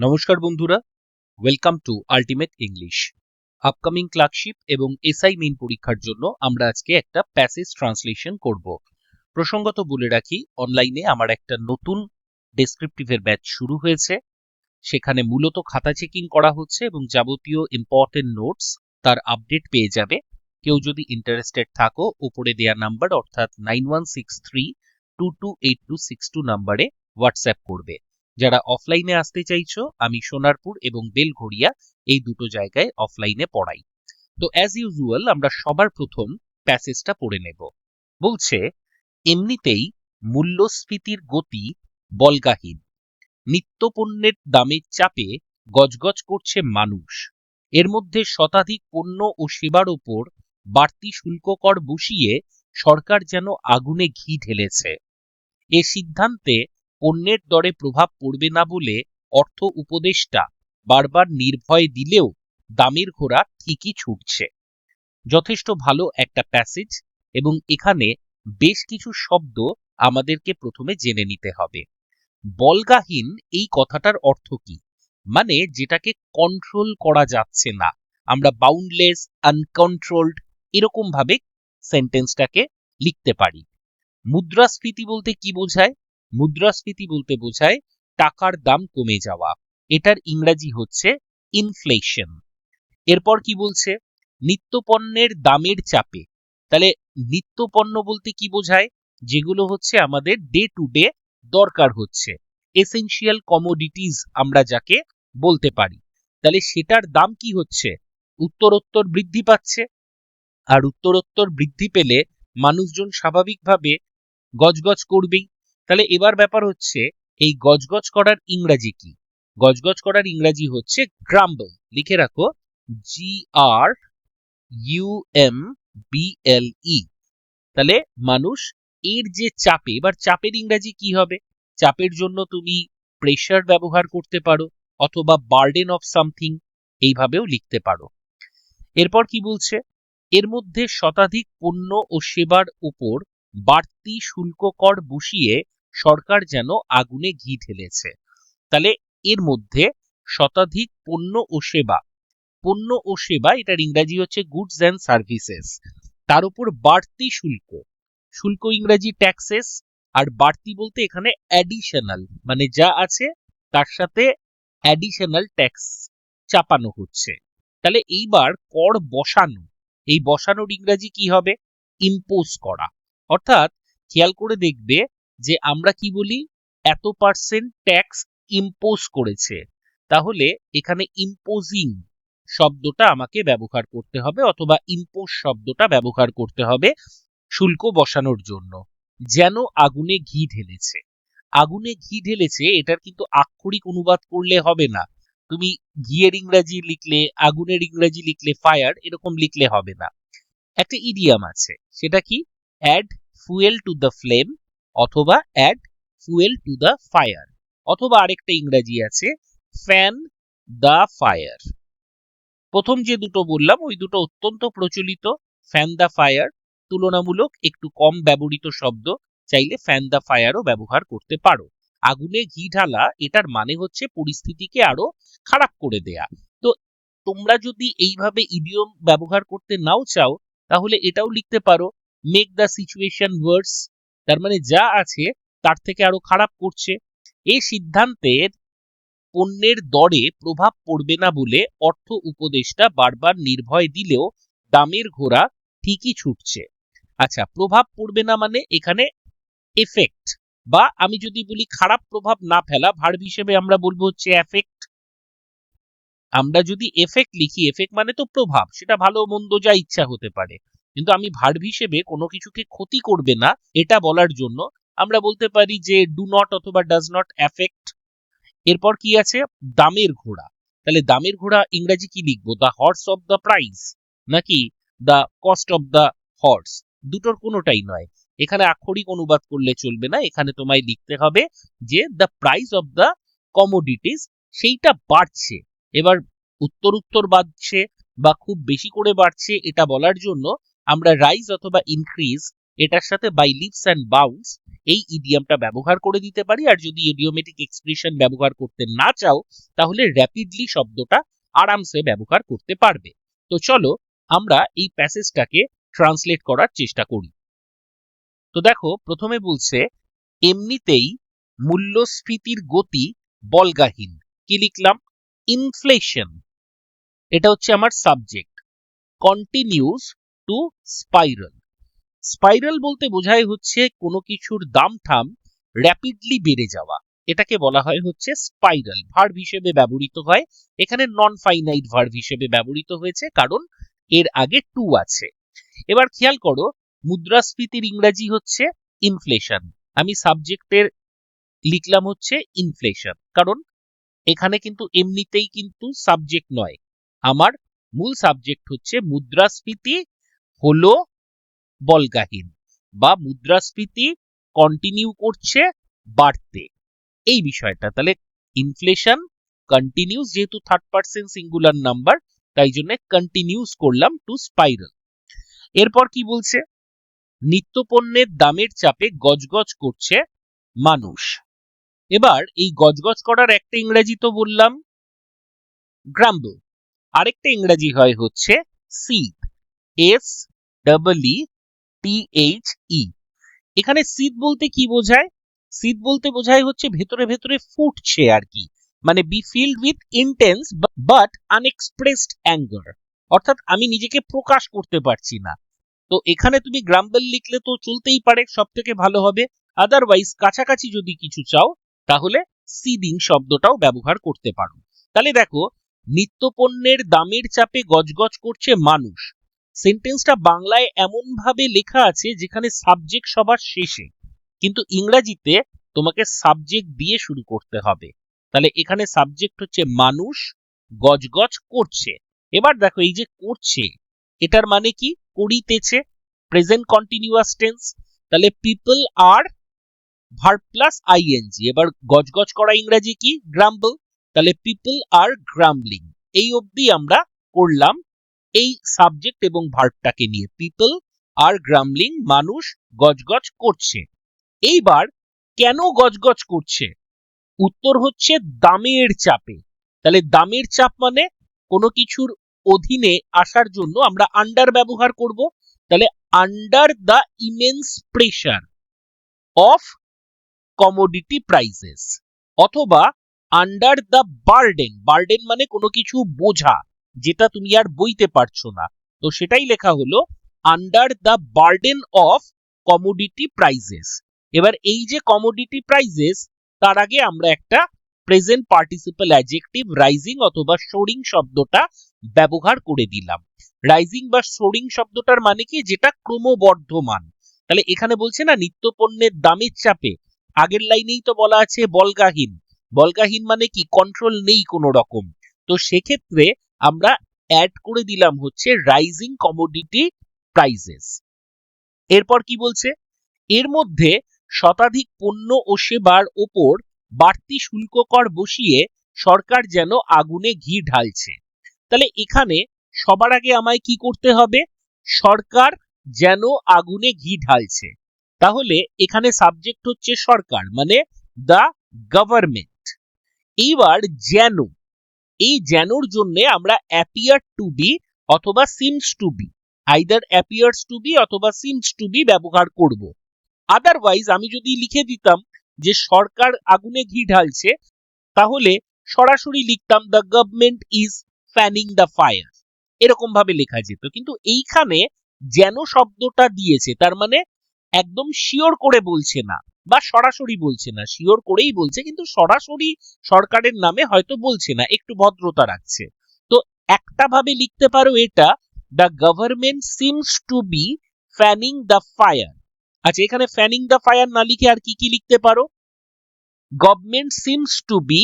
নমস্কার বন্ধুরা welcome to ultimate English upcoming clerkship এবং এসআই মেইন পরীক্ষার জন্য আমরা আজকে একটা প্যাসেজ ট্রান্সলেশন করব। প্রসঙ্গত বলে রাখি অনলাইনে আমার একটা নতুন ডেসক্রিপটিভের ব্যাচ শুরু হয়েছে। সেখানে মূলত খাতা চেকিং করা হচ্ছে এবং যাবতীয় ইম্পর্টেন্ট নোটস তার আপডেট পেয়ে যাবে। কেউ যদি ইন্টারেস্টেড থাকো, উপরে দেয়া নাম্বার অর্থাৎ nine one six three two two eight two six two নাম্বারে হোয়াটসঅ্যাপ করবে। যারা অফলাইনে আসতে চাইছো, আমি সোনারপুর এবং বেলঘড়িয়া এই দুটো জায়গায় অফলাইনে পড়াই। তো অ্যাজ ইউজুয়াল আমরা সবার প্রথম প্যাসেজটা পড়ে নেব। বলছে, এমনিতেই মূল্যস্ফীতির গতি বলগাহীন। নিত্যপণ্যের দামের চাপে গজগজ করছে মানুষ। এর মধ্যে শতাধিক পণ্য ও সেবার ওপর বাড়তি শুল্ক কর বসিয়ে সরকার যেন আগুনে ঘি ঢেলেছে। এ সিদ্ধান্তে পণ্যের দরে প্রভাব পড়বে না বলে অর্থ উপদেষ্টা বারবার নির্ভয় দিলেও দামের ঘোড়া ঠিকই ছুটছে। যথেষ্ট ভালো একটা প্যাসেজ এবং এখানে বেশ কিছু শব্দ আমাদেরকে প্রথমে জেনে নিতে হবে। বলগাহীন এই কথাটার অর্থ কি? মানে যেটাকে কন্ট্রোল করা যাচ্ছে না। আমরা বাউন্ডলেস আনকন্ট্রোলড এরকম ভাবে সেন্টেন্সটাকে লিখতে পারি। মুদ্রাস্ফীতি বলতে কি বোঝায়? মুদ্রাস্ফীতি বলতে বোঝায় টাকার দাম কমে যাওয়া। এটার ইংরাজি হচ্ছে ইনফ্লেশন এরপর কি বলছে? নিত্যপণ্যের দামের চাপে। তাহলে নিত্যপণ্য বলতে কি বোঝায়? যেগুলো হচ্ছে আমাদের ডে টু ডে দরকার হচ্ছে। এসেনশিয়াল কমোডিটিজ আমরা যাকে বলতে পারি। তাহলে সেটার দাম কি হচ্ছে? উত্তরোত্তর বৃদ্ধি পাচ্ছে। আর উত্তরোত্তর বৃদ্ধি পেলে মানুষজন স্বাভাবিকভাবে গজগজ করবেই। তাহলে এবার ব্যাপার হচ্ছে, এই গজগজ করার ইংরাজি কি? গজগজ করার ইংরাজি হচ্ছে গ্রাম্বল। লিখে রাখো G R U M B L E তাহলে মানুষ এর যে চাপে, এবার চাপের ইংরাজি কি হবে? চাপের জন্য তুমি প্রেশার ব্যবহার করতে পারো, অথবা বার্ডেন অফ সামথিং এইভাবেও লিখতে পারো। এরপর কি বলছে? এর মধ্যে শতাধিক পণ্য ও সেবার উপর বাড়তি শুল্ক কর বসিয়ে সরকার যেন আগুনে ঘি ঢেলেছে। তাহলে এর মধ্যে শতাধিক পণ্য ও সেবা, পণ্য ও সেবা এটার ইংরাজি হচ্ছে গুডস অ্যান্ড সার্ভিসেস তার উপর বাড়তি শুল্ক শুল্ক ইংরাজি ট্যাক্সেস আর বাড়তি বলতে এখানে অ্যাডিশনাল মানে যা আছে তার সাথে অ্যাডিশনাল ট্যাক্স চাপানো হচ্ছে। তাহলে এইবার কর বসানো, এই বসানোর ইংরাজি কি হবে? ইম্পোজ করা। অর্থাৎ খেয়াল করে দেখবে যে আমরা কি বলি? এত পার্সেন্ট ট্যাক্স ইম্পোজ করেছে। তাহলে এখানে ইম্পোজিং শব্দটা আমাকে ব্যবহার করতে হবে অথবা ইম্পোজ শব্দটা ব্যবহার করতে হবে শুল্ক বসানোর জন্য। যেন আগুনে ঘি ঢেলেছে। আগুনে ঘি ঢেলেছে, এটার কিন্তু আক্ষরিক অনুবাদ করলে হবে না। তুমি ঘিয়ের ইংরাজি লিখলে, আগুনের ইংরাজি লিখলে ফায়ার এরকম লিখলে হবে না। একটা ইডিয়াম আছে, সেটা কি? Add fuel to the flame অথবা add fuel to the fire অথবা আরেকটা ইংরাজি আছে ফ্যান দ্য ফায়ার প্রথম যে দুটো বললাম, ওই দুটো অত্যন্ত প্রচলিত ফ্যান দ্য ফায়ার তুলনামূলক একটু কম ব্যবহৃত শব্দ, চাইলে ফ্যান দ্য ফায়ারও ব্যবহার করতে পারো। আগুনে ঘি ঢালা, এটার মানে হচ্ছে পরিস্থিতিকে আরও খারাপ করে দেয়া। তো তোমরা যদি এইভাবে ইডিয়ম ব্যবহার করতে নাও চাও, তাহলে এটাও লিখতে পারো মেক দ্য সিচুয়েশন ওয়ার্স তার মানে যা আছে তার থেকে আরও খারাপ করছে। এই সিদ্ধান্তের পণ্যের দরে প্রভাব পড়বে না বলে অর্থ উপদেষ্টা বারবার নির্ভয় দিলেও দামের ঘোড়া ঠিকই ছুটছে। আচ্ছা প্রভাব পড়বে না মানে এখানে এফেক্ট বা আমি যদি বলি খারাপ প্রভাব না ফেলা ভার্ব হিসেবে আমরা বলব হচ্ছে এফেক্ট আমরা যদি এফেক্ট লিখি এফেক্ট মানে তো প্রভাব, সেটা ভালো মন্দ যা ইচ্ছা হতে পারে। কিন্তু আমি ভার্ব হিসেবে কোনো কিছুকে ক্ষতি করবে না, এটা বলার জন্য আমরা বলতে পারি যে ডু নট অথবা ডাজ নট এফেক্ট এরপর কি আছে? দামের ঘোড়া। তাহলে দামের ঘোড়া ইংরাজি কি লিখব? The horse of the price নাকি the cost of the horse দুটোর কোনোটাই নয়। এখানে আক্ষরিক অনুবাদ করলে চলবে না, এখানে তোমায় লিখতে হবে যে the price of the commodities সেইটা বাড়ছে। এবার উত্তর উত্তর বাড়ছে বা খুব বেশি করে বাড়ছে এটা বলার জন্য আমরা রাইজ অথবা ইনক্রিজ এটার সাথে বাই লিভস অ্যান্ড বাউন্স এই ইডিয়ামটা ব্যবহার করে দিতে পারি। আর যদি ইডিওমেটিক এক্সপ্রেশন ব্যবহার করতে না চাও, তাহলে র্যাপিডলি শব্দটা আরামসে ব্যবহার করতে পারবে। তো চলো আমরা এই প্যাসেজটাকে ট্রান্সলেট করার চেষ্টা করি। তো দেখো, প্রথমে বলছে, এমনিতেই মূল্যস্ফীতির গতি বলগাহীন। কি লিখলাম? ইনফ্লেশন এটা হচ্ছে আমার subject continuous to spiral spiral বলতে বোঝায় হচ্ছে কোনো কিছুর দাম ঠাম র্যাপিডলি বেড়ে যাওয়া। এটাকে বলা হয় হচ্ছে স্পাইরাল ভার্ব হিসেবে ব্যবহৃত হয়। এখানে নন ফাইনাইট ভার্ব হিসেবে ব্যবহৃত হয়েছে কারণ এর আগে টু আছে। এবার খেয়াল করো, মুদ্রাস্ফীতির ইংরেজি হচ্ছে ইনফ্লেশন আমি সাবজেক্টের লিখলাম হচ্ছে ইনফ্লেশন কারণ এখানে কিন্তু এমনিতেই কিন্তু সাবজেক্ট নয়। আমার মূল সাবজেক্ট হচ্ছে মুদ্রাস্ফীতি হলো বলগাহীন বা মুদ্রাস্ফীতি কন্টিনিউ করছে বাড়তে। এই বিষয়টা, তাহলে ইনফ্লেশন কন্টিনিউস যেহেতু থার্ড পার্সন সিঙ্গুলার নাম্বার তাই জন্য কন্টিনিউস করলাম টু স্পাইরাল এরপর কি বলছে? নিত্যপণ্যের দামের চাপে গজগজ করছে মানুষ। এবার এই গজগজ করার একটা ইংরেজি তো বললাম গ্রাম্বল আরেকটা ইংরেজি হয় হচ্ছে seethe S double E T H E এখানে সিদ বলতে কি বোঝায়? সিদ বলতে বোঝায় হচ্ছে ভেতরে ভেতরে ফুটছে আর কি। মানে be filled with intense but unexpressed anger অর্থাৎ আমি নিজেকে প্রকাশ করতে পারছি না। তো এখানে তুমি গ্রাম্বল লিখলে তো চলতেই পারে সব থেকে ভালো হবে। আদারওয়াইজ কাছাকাছি যদি কিছু চাও, তাহলে সিডিং শব্দটাও ব্যবহার করতে পারো। তাহলে দেখো, নিত্যপণ্যের দামের চাপে গজগজ করছে মানুষ। সেন্টেন্সটা বাংলায় এমন ভাবে লেখা আছে যেখানে সাবজেক্ট সবার শেষে। কিন্তু ইংরেজিতে তোমাকে সাবজেক্ট দিয়ে শুরু করতে হবে। তাহলে এখানে সাবজেক্ট হচ্ছে মানুষ, গজগজ করছে। এবার দেখো, এই যে করছে, এটার মানে কি? করিতেছে প্রেজেন্ট কন্টিনিউয়াস টেন্স তাহলে পিপল আর ভার্ব প্লাস আইএনজি এবার গজগজ করা ইংরাজি কি? গ্রাম্বল তাহলে পিপল আর গ্রাম্বলিং এই অবধি আমরা করলাম এই সাবজেক্ট এবং ভার্বটাকে নিয়ে পিপল আর গ্রামলিং মানুষ গজগজ করছে। এইবার কেন গজগজ করছে? উত্তর হচ্ছে দামের চাপে। তাহলে দামের চাপ মানে কোনো কিছুর অধীনে আসার জন্য আমরা আন্ডার ব্যবহার করব। তাহলে under the immense pressure of commodity prices অথবা আন্ডার দ্য বার্ডেন বার্ডেন মানে কোনো কিছু বোঝা। যেটা তুমি আর বইতে পারছ না। তো সেটাই লেখা হলো under the burden of commodity prices এবার এই যে কমোডিটি প্রাইজেস তার আগে আমরা একটা প্রেজেন্ট পার্টিসিপাল অ্যাডজেক্টিভ রাইজিং অথবা সোরিং শব্দটা ব্যবহার করে দিলাম। রাইজিং বা সোরিং শব্দটার মানে কি? যেটা ক্রমবর্ধমান। তাহলে এখানে বলছে না, নিত্যপণ্যের দামের চাপে। আগের লাইনেই তো বলা আছে, বলগাহীন। বলগাহীন মানে কি? কন্ট্রোল নেই কোনো রকম। তো সেক্ষেত্রে আমরা অ্যাড করে দিলাম হচ্ছে রাইজিং কমোডিটি প্রাইজেস এরপর কি বলছে? এর মধ্যে শতাধিক পণ্য ও সেবার ওপর বাড়তি শুল্ক কর বসিয়ে সরকার যেন আগুনে ঘি ঢালছে। তাহলে এখানে সবার আগে আমায় কি করতে হবে? সরকার যেন আগুনে ঘি ঢালছে। তাহলে এখানে সাবজেক্ট হচ্ছে সরকার মানে দ্য গভর্নমেন্ট এইবার যেন এই যেনর জন্য আমরা অ্যাপিয়ার টু বি অথবা seems to be either appears to be অথবা সিমস টু বি ব্যবহার করব। আদারওয়াইজ আমি যদি লিখে দিতাম যে সরকার আগুনে ঘি ঢালছে, তাহলে সরাসরি লিখতাম the government is fanning the fire এরকম ভাবে লেখা যেত। কিন্তু এইখানে যেন শব্দটা দিয়েছে, তার মানে একদম শিওর করে বলছে না। বা সরাসরি বলছে না শিওর করেই বলছে, কিন্তু সরাসরি সরকারের নামে হয়তো বলছে না, একটু ভদ্রতা রাখছে। তো একটা ভাবে লিখতে পারো এটা the government seems to be fanning the fire আচ্ছা এখানে ফ্যানিং দ্য ফায়ার না লিখে আর কি কি লিখতে পারো? Government seems to be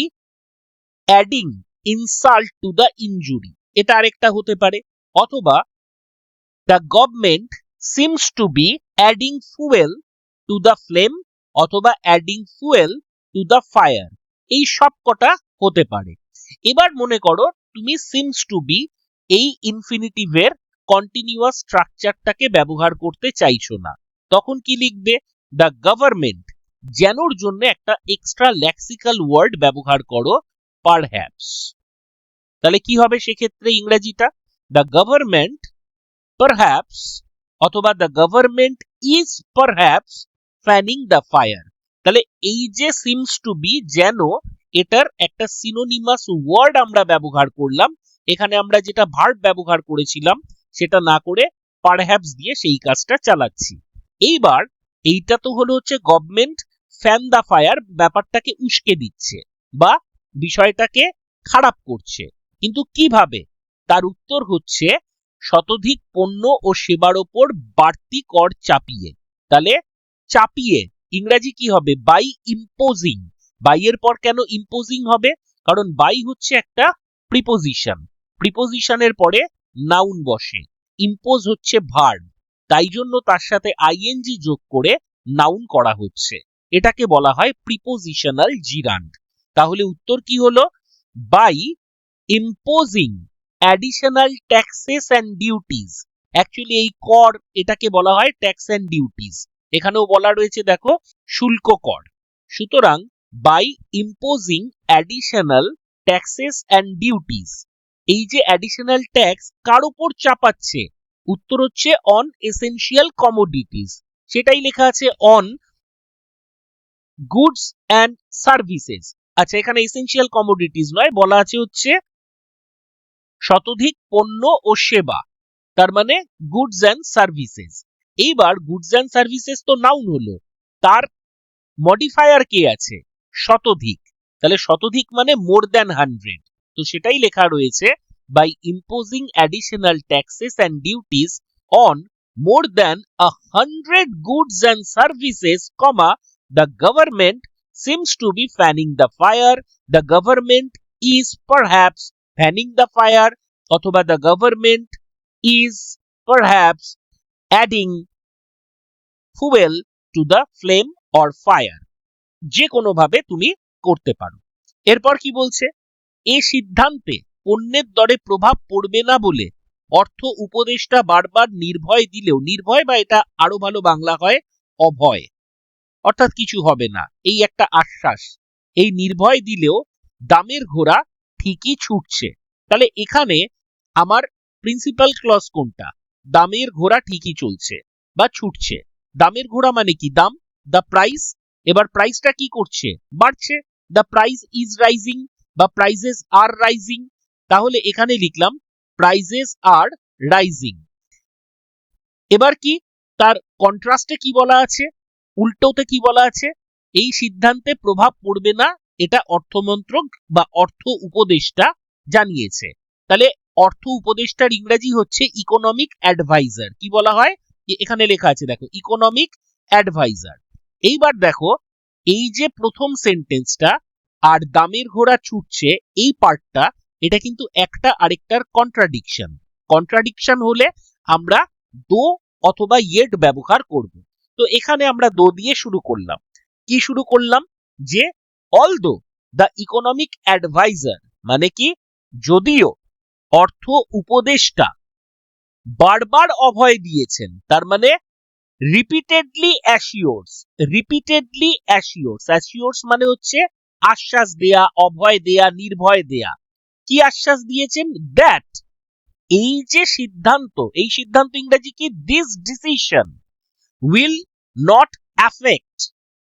adding insult to the injury এটা আরেকটা হতে পারে। অথবা the government seems to be adding fuel to the flame অথবা adding fuel to the fire এই সব কটা হতে পারে। এবার মনে করো, তুমি সিমস টু বি এই ইনফিনিটিভের কন্টিনিউয়াস স্ট্রাকচারটাকে ব্যবহার করতে চাইছো না। তখন কি লিখবে? দ্য গভর্নমেন্ট যেনর জন্য একটা এক্সট্রা লেক্সিক্যাল ওয়ার্ড ব্যবহার করো পারহ্যাপস তাহলে কি হবে সেক্ষেত্রে ইংরেজিটা? দ্য গভর্নমেন্ট পারহ্যাপস অথবা the government is perhaps fanning the fire তাহলে এই যে সিমস টু বি যেন এটার একটা সিনোনিমাস ওয়ার্ড আমরা ব্যবহার করলাম, এখানে আমরা যেটা ভার্ব ব্যবহার করেছিলাম, সেটা না করে পারহ্যাপস দিয়ে সেই কাজটা চালাচ্ছি। এইবার এইটা তো হলো হচ্ছে গভর্নমেন্ট ফ্যান দা ফায়ার ব্যাপারটাকে উস্কে দিচ্ছে বা বিষয়টাকে খারাপ করছে। কিন্তু কীভাবে? তার উত্তর হচ্ছে শতাধিক পণ্য ও সেবার ওপর বাড়তি কর চাপিয়ে। তাহলে চাপিয়ে, ইংরেজি কি হবে? বাই ইম্পোজিং বাই এর পর কেন ইম্পোজিং হবে? কারণ বাই হচ্ছে একটা প্রিপোজিশন প্রিপোজিশনের পরে নাউন বসে। ইম্পোজ হচ্ছে ভার্ব তাই জন্য তার সাথে আইএনজি যোগ করে নাউন করা হচ্ছে। এটাকে বলা হয় প্রিপোজিশনাল জিরান্ড তাহলে উত্তর কি হলো? By imposing additional taxes and duties actually এই কর এটাকে বলা হয় ট্যাক্স অ্যান্ড ডিউটিস এখানেও বলা রয়েছে, দেখো, শুল্ক কর। সুতরাং by imposing additional taxes and duties এই যে অ্যাডিশনাল ট্যাক্স কার উপর চাপাচ্ছে? উত্তর হচ্ছে অন এসেনশিয়াল কমোডিটিস সেটাই লেখা আছে অন গুডস অ্যান্ড সার্ভিসেস আচ্ছা এখানে এসেনশিয়াল কমোডিটিস নয়, বলা আছে হচ্ছে শতাধিক পণ্য ও সেবা, তার মানে গুডস অ্যান্ড সার্ভিসেস এইবার গুডস অ্যান্ড সার্ভিসেস তো নাউন হলো, তার মডিফায়ার কে আছে? শতাধিক। তাহলে শতাধিক মানে মোর দ্যান হান্ড্রেড তো সেটাই লেখা রয়েছে by imposing additional taxes and duties on more than hundred goods and services comma the government seems to be fanning the fire the government is perhaps fanning the fire অথবা the government is perhaps adding fuel to the flame or fire যে কোনো ভাবে তুমি করতে পারো। এরপর কি বলছে? এ সিদ্ধান্তে পণ্যের দরে প্রভাব পড়বে না বলে অর্থ উপদেষ্টা বারবার নির্ভয় দিলেও, নির্ভয় বা এটা আরও ভালো বাংলা হয়, অভয়। অর্থাৎ কিছু হবে না। এই একটা আশ্বাস। এই নির্ভয় দিলেও দামের ঘোড়া ঠিকই ছুটছে। তাহলে এখানে আমার প্রিন্সিপাল ক্লজ কোনটা? দামের ঘোড়া ঠিকই চলছে বা ছুটছে। দামের ঘোড়া মানে কি? দাম দ্য প্রাইস এবার প্রাইসটা কি করছে? বাড়ছে। দ্য প্রাইস ইজ রাইজিং বা প্রাইজেস আর রাইজিং তাহলে এখানে লিখলাম প্রাইজেস আর রাইজিং এবার কি? তার কন্ট্রাস্টে কি বলা আছে? উল্টোতে কি বলা আছে? এই সিদ্ধান্তে প্রভাব পড়বে না, এটা অর্থমন্ত্রক বা অর্থ উপদেষ্টা জানিয়েছে। তাহলে অর্থ উপদেষ্টার ইংরেজি হচ্ছে ইকোনমিক অ্যাডভাইজার কি বলা হয়? এখানে লেখা আছে, দেখো ইকোনমিক অ্যাডভাইজার এইবার দেখো, এই যে প্রথম সেন্টেন্সটা আর দামের ঘোড়া ছুটছে, এই পার্টটা এটা কিন্তু একটা আরেকটার কন্ট্রাডিকশন কন্ট্রাডিকশন হলে আমরা দো অথবা ইয়েট ব্যবহার করব। তো এখানে আমরা দো দিয়ে শুরু করলাম। কি শুরু করলাম? যে অল দো দ্য ইকোনমিক অ্যাডভাইজার মানে কি? যদিও অর্থ উপদেষ্টা। বারবার অভয় দিয়েছেন, তার মানে রিপিটেডলি অ্যাসিওরস রিপিটেডলি অ্যাসিওরস অ্যাসিওরস মানে হচ্ছে আশ্বাস দেয়া, অভয় দেয়া, নির্ভয় দেয়া। কি আশ্বাস দিয়েছেন? দ্যাট এই যে সিদ্ধান্ত, এই সিদ্ধান্ত ইংরেজি কি? This decision will not affect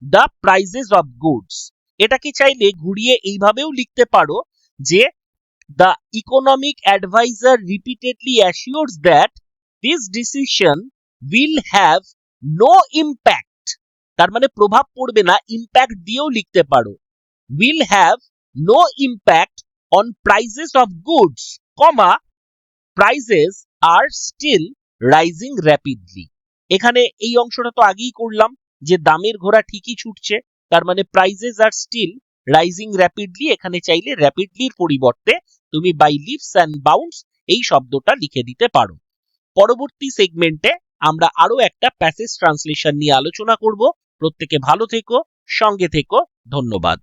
the prices of goods এটাকে চাইলে ঘুরিয়ে এইভাবেও লিখতে পারো যে the economic adviser repeatedly assures that this decision will have no impact তার মানে প্রভাব পড়বে না ইম্প্যাক্ট দিয়েও লিখতে পারো। Will have no impact on prices of goods comma prices are still rising rapidly এখানে এই অংশটা তো আগেই করলাম, যে দামের ঘোড়া ঠিকই ছুটছে, তার মানে prices are still rising rapidly এখানে চাইলে র্যাপিডলির পরিবর্তে তুমি বাই লিপস অ্যান্ড বাউন্ডস এই শব্দটা লিখে দিতে পারো। পরবর্তী সেগমেন্টে আমরা আরও একটা প্যাসেজ ট্রান্সলেশন নিয়ে আলোচনা করব। প্রত্যেকে ভালো থেকো, সঙ্গে থেকো। ধন্যবাদ।